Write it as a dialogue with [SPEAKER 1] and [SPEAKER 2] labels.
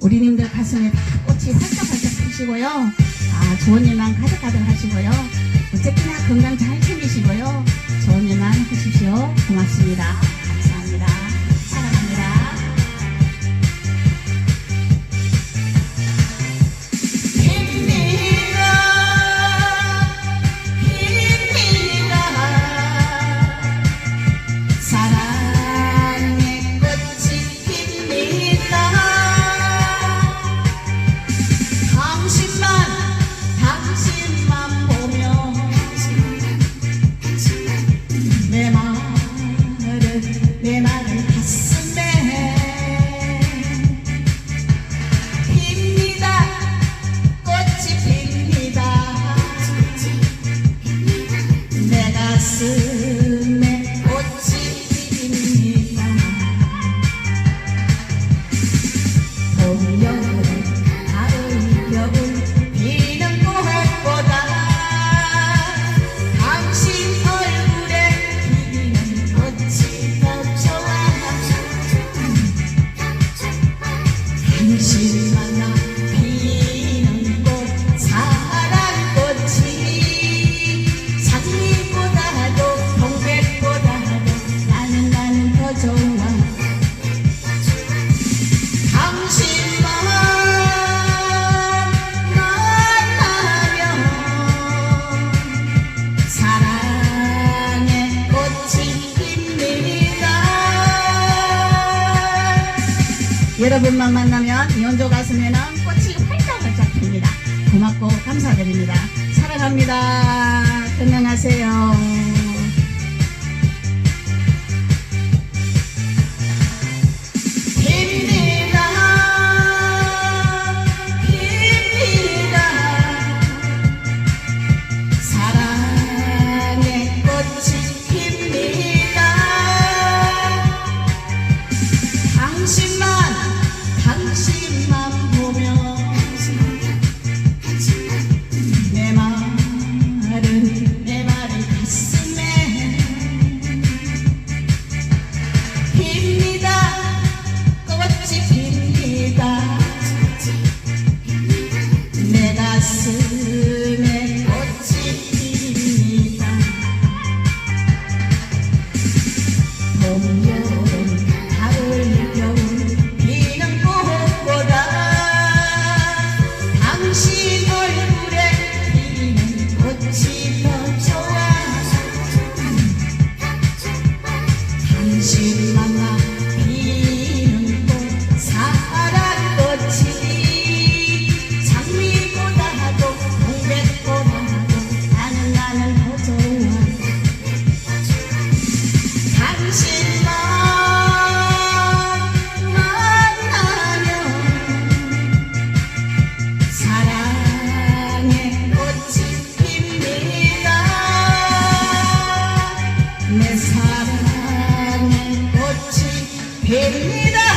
[SPEAKER 1] 우리님들 가슴에 꽃이 활짝활짝 피시고요. 아, 좋은 일만 가득가득 하시고요. 어쨌거나 건강 잘 챙기시고요. 좋은 일만 하십시오. 고맙습니다. de see 여러분만 만나면 연조 가슴에는 꽃이 활짝 활짝 핍니다. 고맙고 감사드립니다. 사랑합니다. 건강하세요. sin 됩니다.